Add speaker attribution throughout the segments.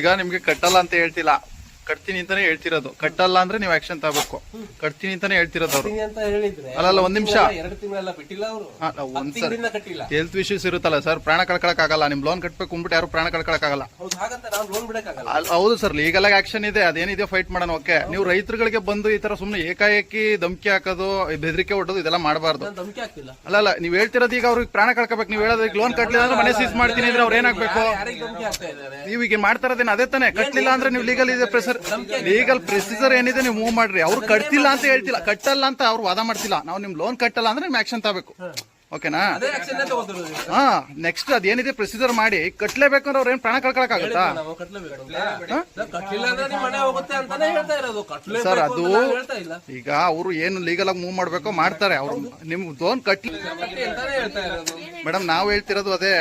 Speaker 1: ಈಗ ನಿಮ್ಗೆ ಕಟ್ಟಲ್ಲ ಅಂತ ಹೇಳ್ತಿಲ್ಲ. ಕಟ್ತೀನಿ ಅಂತಾನೆ ಹೇಳ್ತಿರೋದು. ಕಟ್ಟಲ್ಲ ಅಂದ್ರೆ ನೀವು ಆಕ್ಷನ್ ತಗೋಬೇಕು. ಕಟ್ತೀನಿ ಅಂತಾನೆ ಹೇಳ್ತಿರೋದು ಅವ್ರು.
Speaker 2: ಅಂತ ಹೇಳಿದ್ರೆ
Speaker 1: ಅಲ್ಲಲ್ಲ, ಒಂದ್ ನಿಮಿಷ.
Speaker 2: ಎರಡು ತಿಂಗಳೆಲ್ಲ ಬಿಟ್ಟಿಲ್ಲ ಅವರು. ಕಟ್ಟಿಲ್ಲ.
Speaker 1: ಹೆಲ್ತ್ ಇಶ್ಯೂಸ್ ಇರುತ್ತಲ್ಲ ಸರ್ ಪ್ರಾಣ ಕಳ್ಕೊಳಕ್ ಆಗಲ್ಲ ನಿಮ್ ಲೋನ್ ಕಟ್ಬೇಕು ಅಂದ್ಬಿಟ್ಟು ಯಾರು ಪ್ರಾಣ ಕಳ್ಕೊಳಕ್ ಆಗಲ್ಲ
Speaker 2: ಹೌದು
Speaker 1: ಸರ್ ಲೀಗಲ್ ಆಗಿ ಆಕ್ಷನ್ ಇದೆ ಅದೇನಿದೆ ಫೈಟ್ ಮಾಡೋಣ ಓಕೆ ನೀವು ರೈತರುಗಳಿಗೆ ಬಂದು ಈ ತರ ಸುಮ್ನೆ ಏಕಾಏಕಿ ಧಮಕಿ ಹಾಕೋದು ಬೆದರಿಕೆ ಹೊಡೋದು ಇದೆಲ್ಲ ಮಾಡಬಾರ್ದು.
Speaker 2: ಅಲ್ಲಲ್ಲ
Speaker 1: ಅಲ್ಲ ಅಲ್ಲ ನೀವ್ ಹೇಳ್ತಿರೋದು ಈಗ ಅವ್ರಿಗೆ ಪ್ರಾಣ ಕಳ್ಕೊಬೇಕು. ನೀವು ಹೇಳೋದು ಈಗ ಲೋನ್ ಕಟ್ಲಿಲ್ಲ ಅಂದ್ರೆ ಮನೆ ಸೀಸ್ ಮಾಡ್ತೀನಿ ಅಂದ್ರೆ ಅವ್ರು ಏನಾಗ್ಬೇಕು
Speaker 2: ನೀವ್ ಧಮಕಿ ಆಗ್ತಾ
Speaker 1: ನೀವು ಈಗ ಮಾಡ್ತಾರದೇನು ಅದೇ ತಾನೇ. ಕಟ್ಲಿಲ್ಲ ಅಂದ್ರೆ ನೀವು ಲೀಗಲ್ ಇದೆ ಪ್ರೆಸರ್ ಲೀಗಲ್ ಪ್ರೊಸೀಜರ್ ಏನಿದೆ ನೀವು ಮೂವ್ ಮಾಡ್ರಿ. ಅವ್ರು ಕಟ್ತಿಲ್ಲ ಅಂತ ಹೇಳ್ತಿಲ್ಲ. ಕಟ್ಟಲ್ಲ ಅಂತ ಅವ್ರು ವಾದ ಮಾಡ್ತಿಲ್ಲ. ನಾವು ನಿಮ್ ಲೋನ್ ಕಟ್ಟಲ್ಲ ಅಂದ್ರೆ ನಿಮ್ ಆಕ್ಷನ್ ತಗೋಬೇಕು. ಓಕೆನಾ ಹಾ ನೆಕ್ಸ್ಟ್ ಅದೇನಿದೆ ಪ್ರೊಸೀಜರ್ ಮಾಡಿ. ಕಟ್ಲೇಬೇಕು ಅಂದ್ರೆ ಅವ್ರ ಏನ್ ಪ್ರಾಣ
Speaker 2: ಕಳ್ಕೊಳಕಾಗುತ್ತಾ
Speaker 1: ಸರ್ ಅದು ಈಗ ಅವರು ಏನು ಲೀಗಲ್ ಆಗಿ ಮೂವ್ ಮಾಡ್ಬೇಕೋ ಮಾಡ್ತಾರೆ. ಅವ್ರು ನಿಮ್ ಲೋನ್
Speaker 2: ಇರೋದು.
Speaker 1: ಮೇಡಮ್ ನಾವು ಹೇಳ್ತಿರೋದು ಅದೇ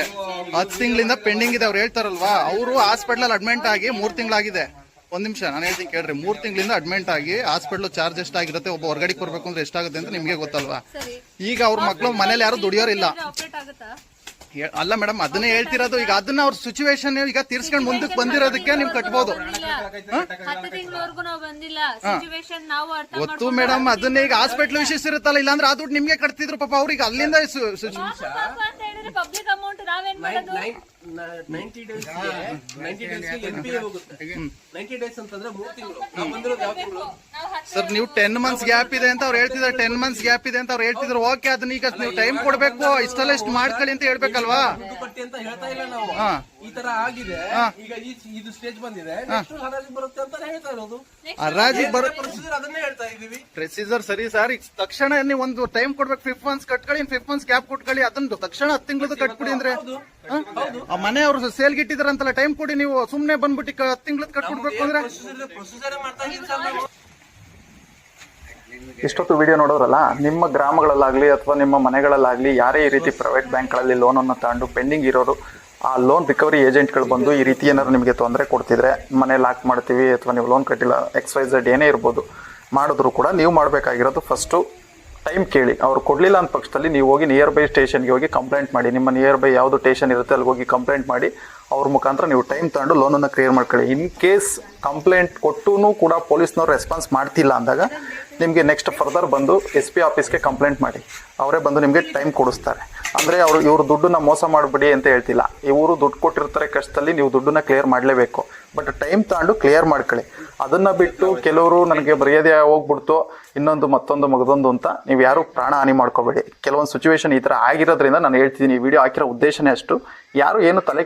Speaker 1: ಹತ್ತು ತಿಂಗಳಿಂದ ಪೆಂಡಿಂಗ್ ಇದೆ ಅವ್ರು ಹೇಳ್ತಾರಲ್ವಾ? ಅವರು ಹಾಸ್ಪಿಟಲ್ ಅಡ್ಮಿಂಟ್ ಆಗಿ ಮೂರ್ ತಿಂಗಳಾಗಿದೆ. ಒಂದ್ ನಿಮಿಷ ನಾನು ಹೇಳ್ತೀನಿ ಕೇಳ್ರಿ. ಮೂರ್ ತಿಂಗಳಿಂದ ಅಡ್ಮಿಂಟ್ ಆಗಿ ಹಾಸ್ಪಿಟಲ್ ಚಾರ್ಜ್ ಎಷ್ಟಾಗಿರುತ್ತೆ ಒಬ್ಬ ಹೊರಗಡೆ ಬರ್ಬೇಕು ಅಂದ್ರೆ ಎಷ್ಟಾಗುತ್ತೆ ಅಂತ ನಿಮ್ಗೆ ಗೊತ್ತಲ್ವಾ? ಈಗ ಅವ್ರ ಮಕ್ಳು ಮನೇಲಿ ಯಾರು ದುಡಿಯೋರಿಲ್ಲ. ಅಲ್ಲ ಮೇಡಮ್ ಅದನ್ನೇ ಹೇಳ್ತಿರೋದು ಈಗ ಅದನ್ನ ಅವ್ರ ಸಿಚುವೇಶನ್ ಈಗ ತೀರ್ಸ್ಕೊಂಡ್ ಮುಂದಕ್ಕೆ ಬಂದಿರೋದಕ್ಕೆ ನೀವು ಕಟ್ಬೋದು.
Speaker 3: ಹತ್ತು ತಿಂಗಳವರೆಗೂ ನಾವು ಬಂದಿಲ್ಲ. ಸಿಚುವೇಶನ್ ನಾವು ಅರ್ಥ
Speaker 1: ಗೊತ್ತು ಮೇಡಮ್ ಅದನ್ನ ಈಗ ಹಾಸ್ಪಿಟಲ್ ವಿಶೇಷ ಇರುತ್ತಲ್ಲ ಇಲ್ಲಾಂದ್ರೆ ಆ ದುಡ್ಡು ನಿಮ್ಗೆ ಕಟ್ತಿದ್ರು ಪಾಪ ಅವ್ರಿಗೆ ಅಲ್ಲಿಂದ
Speaker 3: ನಾವೇನ್ ಮಾಡೋದು?
Speaker 2: Ninety days ninety days N P ಹೋಗುತ್ತೆ. ನೈಂಟಿ ಡೇಸ್ ಅಂತಂದ್ರೆ ಮೂರ್ ತಿಂಗಳು. ನಾವು ಬಂದಿರೋದು ಯಾವ ತಿಂಗಳು?
Speaker 1: ಸರ್ ನೀವು ಟೆನ್ ಮಂತ್ಸ್ ಗ್ಯಾಪ್ ಇದೆ ಅಂತ ಅವ್ರು ಹೇಳ್ತಿದ್ದಾರೆ. ಟೆನ್ ಮಂತ್ಸ್ ಗ್ಯಾಪ್ ಇದೆ ಅಂತ ಅವ್ರು ಹೇಳ್ತಿದ್ರು. ಓಕೆ ಅದನ್ನ ಈಗ ನೀವು ಟೈಮ್ ಕೊಡ್ಬೇಕು. ಇಷ್ಟೆಲ್ಲ ಇಷ್ಟು ಮಾಡ್ಕೊಳ್ಳಿ ಅಂತ ಹೇಳ್ಬೇಕಲ್ವಾ?
Speaker 2: ದುಡ್ಡು ಅಂತ ಹೇಳ್ತಾ ಇಲ್ಲ ನಾವು.
Speaker 1: ಹಾ.
Speaker 2: ಈ ತರ ಆಗಿದೆ. ಈಗ ಈ ಇದು ಸ್ಟೇಜ್ ಬಂದಿದೆ. ನೆಕ್ಸ್ಟ್ ಹರಾಜು ಬರುತ್ತೆ ಅಂತ ಹೇಳ್ತಾ ಇರೋದು.
Speaker 1: ಹರಾಜಿಗೆ ಬರೋ
Speaker 2: ಪ್ರೊಸೀಜರ್ ಅದನ್ನೇ ಹೇಳ್ತಾ ಇದೀವಿ
Speaker 1: ಪ್ರೊಸೀಜರ್ ಸರಿ ಸರ್ ಈಗ ತಕ್ಷಣ ನೀವು ಒಂದು ಟೈಮ್ ಕೊಡ್ಬೇಕು. ಫಿಫ್ ಮಂತ್ಸ್ ಕಟ್ಕೊಳ್ಳಿ ಫಿಫ್ ಮಂತ್ಸ್ ಗ್ಯಾಪ್ ಕೊಟ್ಕೊಳ್ಳಿ. ಅದನ್ನ ತಕ್ಷಣ ಹತ್ತು ತಿಂಗಳದ್ದು ಕಟ್ಬಿಡಿ ಅಂದ್ರೆ. ಹ? ಆ ಮನೆ ಅವರು ಸೇಲ್ ಗಿಟ್ಟಿದ್ರಂತಲ್ಲ ಟೈಮ್ ಕೊಡಿ ನೀವು ಸುಮ್ನೆ ಬಂದ್ಬಿಟ್ಟು ಹತ್ತು ತಿಂಗಳದ್ದು ಕಟ್ಬಿಡ್ಬೇಕು ಅಂದ್ರೆ.
Speaker 2: ಪ್ರೊಸೀಜರ್ ಮಾಡ್ತಾ ಇದೀವಿ ಸರ್ ನಾವು?
Speaker 4: ಇಷ್ಟೊತ್ತು ವಿಡಿಯೋ ನೋಡೋರಲ್ಲ, ನಿಮ್ಮ ಗ್ರಾಮಗಳಲ್ಲಾಗಲಿ ಅಥವಾ ನಿಮ್ಮ ಮನೆಗಳಲ್ಲಾಗಲಿ ಯಾರೇ ಈ ರೀತಿ ಪ್ರೈವೇಟ್ ಬ್ಯಾಂಕ್ಗಳಲ್ಲಿ ಲೋನನ್ನು ತಗೊಂಡು ಪೆಂಡಿಂಗ್ ಇರೋರು, ಆ ಲೋನ್ ರಿಕವರಿ ಏಜೆಂಟ್ಗಳು ಬಂದು ಈ ರೀತಿ ಏನಾದ್ರು ನಿಮಗೆ ತೊಂದರೆ ಕೊಡ್ತಿದ್ರೆ, ಮನೆ ಲಾಕ್ ಮಾಡ್ತೀವಿ ಅಥವಾ ನೀವು ಲೋನ್ ಕಟ್ಟಿಲ್ಲ ಎಕ್ಸ್ ಝೆಡ್ ಏನೇ ಇರ್ಬೋದು, ಮಾಡಿದ್ರು ಕೂಡ ನೀವು ಮಾಡಬೇಕಾಗಿರೋದು ಫಸ್ಟು ಟೈಮ್ ಕೇಳಿ. ಅವ್ರು ಕೊಡಲಿಲ್ಲ ಅಂದ ಪಕ್ಷದಲ್ಲಿ ನೀವು ಹೋಗಿ ನಿಯರ್ ಬೈ ಸ್ಟೇಷನ್ಗೆ ಹೋಗಿ ಕಂಪ್ಲೇಂಟ್ ಮಾಡಿ, ನಿಮ್ಮ ನಿಯರ್ ಬೈ ಯಾವುದು ಸ್ಟೇಷನ್ ಇರುತ್ತೆ ಅಲ್ಲಿ ಹೋಗಿ ಕಂಪ್ಲೇಂಟ್ ಮಾಡಿ, ಅವ್ರ ಮುಖಾಂತರ ನೀವು ಟೈಮ್ ತಗೊಂಡು ಲೋನನ್ನು ಕ್ಲಿಯರ್ ಮಾಡ್ಕೊಳ್ಳಿ. ಇನ್ ಕೇಸ್ ಕಂಪ್ಲೇಂಟ್ ಕೊಟ್ಟು ಕೂಡ ಪೊಲೀಸ್ನವ್ರು ರೆಸ್ಪಾನ್ಸ್ ಮಾಡ್ತಿಲ್ಲ ಅಂದಾಗ ನಿಮಗೆ ನೆಕ್ಸ್ಟ್ ಫರ್ದರ್ ಬಂದು ಎಸ್ ಪಿ ಆಫೀಸ್ಗೆ ಕಂಪ್ಲೇಂಟ್ ಮಾಡಿ. ಅವರೇ ಬಂದು ನಿಮಗೆ ಟೈಮ್ ಕೊಡಿಸ್ತಾರೆ. ಅಂದರೆ ಅವರು, ಇವರು ದುಡ್ಡನ್ನ ಮೋಸ ಮಾಡಿಬಿಡಿ ಅಂತ ಹೇಳ್ತಿಲ್ಲ. ಇವರು ದುಡ್ಡು ಕೊಟ್ಟಿರ್ತಾರೆ ಕಷ್ಟದಲ್ಲಿ, ನೀವು ದುಡ್ಡನ್ನ ಕ್ಲಿಯರ್ ಮಾಡಲೇಬೇಕು. ಬಟ್ ಟೈಮ್ ತಗೊಂಡು ಕ್ಲಿಯರ್ ಮಾಡ್ಕೊಳ್ಳಿ. ಅದನ್ನ ಬಿಟ್ಟು ಕೆಲವರು ನನಗೆ ಬರೆಯೋದೇ ಹೋಗ್ಬಿಡ್ತು, ಇನ್ನೊಂದು ಮತ್ತೊಂದು ಮಗದೊಂದು ಅಂತ ನೀವು ಯಾರು ಪ್ರಾಣ ಹಾನಿ ಮಾಡ್ಕೋಬೇಡಿ. ಕೆಲವೊಂದು ಸಿಚುವೇಶನ್ ಈ ಥರ ಆಗಿರೋದ್ರಿಂದ ನಾನು ಹೇಳ್ತಿದ್ದೀನಿ, ಈ ವಿಡಿಯೋ ಹಾಕಿರೋ ಉದ್ದೇಶನೇ ಅಷ್ಟು. ಯಾರು ಏನು ತಲೆ